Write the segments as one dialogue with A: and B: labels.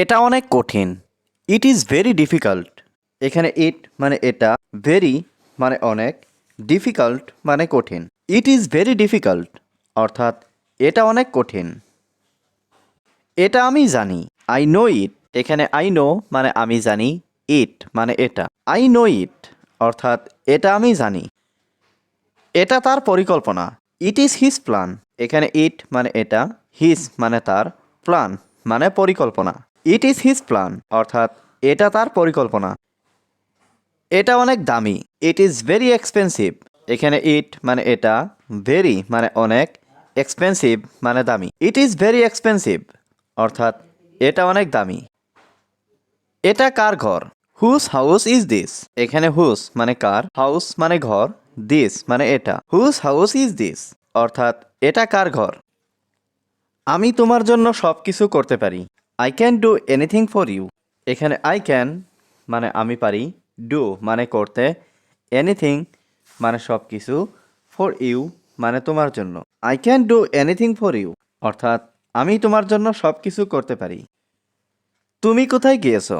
A: এটা অনেক কঠিন। ইট ইজ ভেরি ডিফিকাল্ট এখানে ইট মানে এটা ভেরি মানে অনেক ডিফিকাল্ট মানে কঠিন। ইট ইজ ভেরি ডিফিকাল্ট অর্থাৎ এটা অনেক কঠিন। এটা আমি জানি আই নো ইট এখানে আই নো মানে আমি জানি ইট মানে এটা। আই নো ইট অর্থাৎ এটা আমি জানি। এটা তার পরিকল্পনা। ইট ইজ হিজ প্ল্যান এখানে ইট মানে এটা হিজ মানে তার প্ল্যান মানে পরিকল্পনা। ইট ইজ হিজ প্ল্যান অর্থাৎ এটা তার পরিকল্পনা। এটা অনেক দামি। ইট ইজ ভেরি এক্সপেন্সিভ এখানে ইট মানে এটা ভেরি মানে অনেক এক্সপেন্সিভ মানে দামি। ইট ইজ ভেরি এক্সপেন্সিভ অর্থাৎ এটা অনেক দামি। এটা কার ঘর? হুস হাউস ইজ দিস এখানে হুস মানে কার? হাউস মানে ঘর দিস মানে এটা। হুস হাউস ইজ দিস অর্থাৎ এটা কার ঘর? আমি তোমার জন্য সব কিছু করতে পারি। I can do anything for you এখানে আই ক্যান মানে আমি পারি ডু মানে করতে এনিথিং মানে সব কিছু ফর ইউ মানে তোমার জন্য। I can do anything for you অর্থাৎ আমি তোমার জন্য সব কিছু করতে পারি। তুমি কোথায় গিয়েছো?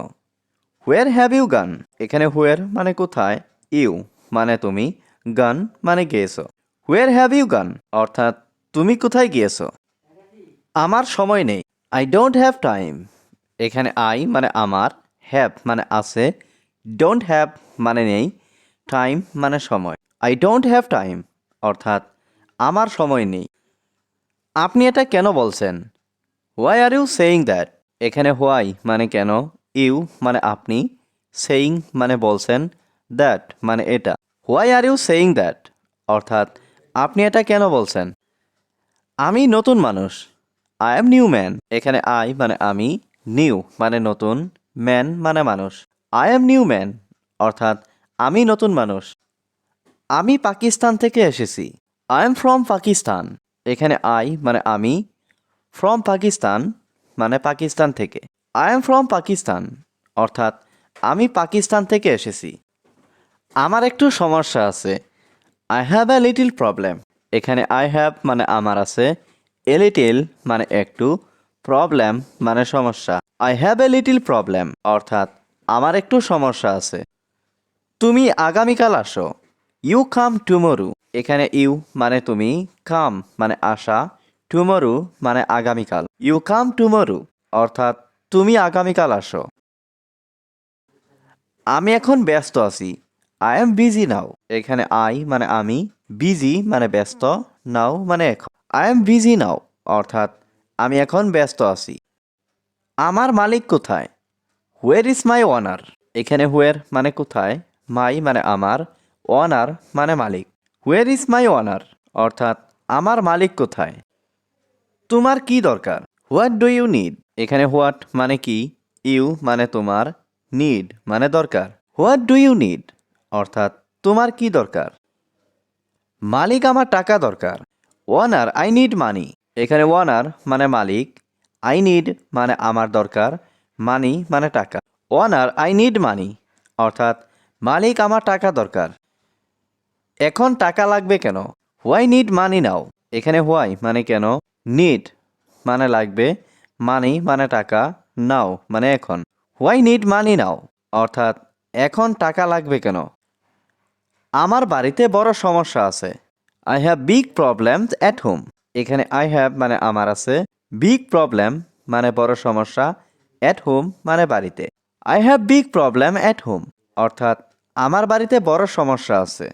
A: হোয়ার হ্যাভ ইউ গান এখানে হোয়ার মানে কোথায় ইউ মানে তুমি গান মানে গিয়েছো। হোয়ার হ্যাভ ইউ গান অর্থাৎ তুমি কোথায় গিয়েছো? আমার সময় নেই। আই ডোন্ট হ্যাভ টাইম এখানে আই মানে আমার হ্যাভ মানে আছে ডোন্ট হ্যাভ মানে নেই টাইম মানে সময়। আই ডোন্ট হ্যাভ টাইম অর্থাৎ আমার সময় নেই। আপনি এটা কেন বলছেন? Why are you saying that এখানে হোয়াই মানে কেন ইউ মানে আপনি সেইং মানে বলছেন দ্যাট মানে এটা। Why are you saying that অর্থাৎ আপনি এটা কেন বলছেন? আমি নতুন মানুষ। আই এম নিউ ম্যান এখানে আই মানে আমি নিউ মানে নতুন ম্যান মানে মানুষ। আই এম নিউ ম্যান অর্থাৎ আমি নতুন মানুষ। আমি পাকিস্তান থেকে এসেছি। আই এম ফ্রম পাকিস্তান এখানে আই মানে আমি ফ্রম পাকিস্তান মানে পাকিস্তান থেকে। আই এম ফ্রম পাকিস্তান অর্থাৎ আমি পাকিস্তান থেকে এসেছি। আমার একটু সমস্যা আছে। I have a little problem এখানে আই হ্যাভ মানে আমার আছে। এ লিটিল মানে একটু প্রবলেম মানে সমস্যা। I have a little problem অর্থাৎ আমার একটু সমস্যা আছে। তুমি আগামীকাল আসো। ইউ কাম টুমরু এখানে ইউ মানে তুমি কাম মানে আসা। টুমরু মানে আগামীকাল। ইউ কাম টুমরু অর্থাৎ তুমি আগামীকাল আসো। আমি এখন ব্যস্ত আছি। আই এম বিজি নাও এখানে আই মানে আমি বিজি মানে ব্যস্ত নাও মানে এখন। আই এম বিজি নাও অর্থাৎ আমি এখন ব্যস্ত আছি। আমার মালিক কোথায়? হোয়ার ইজ মাই ওনার এখানে হোয়ার মানে কোথায়? মাই মানে আমার ওনার মানে মালিক। হোয়ার ইজ মাই ওনার অর্থাৎ আমার মালিক কোথায়? তোমার কি দরকার? হোয়াট ডু ইউ নিড এখানে হোয়াট মানে কি? ইউ মানে তোমার নিড মানে দরকার। হোয়াট ডু ইউ নিড অর্থাৎ তোমার কি দরকার? মালিক আমার টাকা দরকার। ওয়ানার আই নিড মানি এখানে ওয়ানার মানে মালিক আই নিড মানে আমার দরকার মানি মানে টাকা। ওয়ানার আই নিড মানি অর্থাৎ মালিক আমার টাকা দরকার। এখন টাকা লাগবে কেন? হোয়াই নিড মানি নাও এখানে হোয়াই মানে কেন? নিড মানে লাগবে মানি মানে টাকা নাও মানে এখন। হোয়াই নিড মানি নাও অর্থাৎ এখন টাকা লাগবে কেন? আমার বাড়িতে বড় সমস্যা আছে। I have big problem at home এখানে আই হ্যাভ মানে আমার আছে। বিগ প্রবলেম মানে বড় সমস্যা। অ্যাট হোম মানে বাড়িতে। I have big problem at home অর্থাৎ আমার বাড়িতে বড় সমস্যা আছে।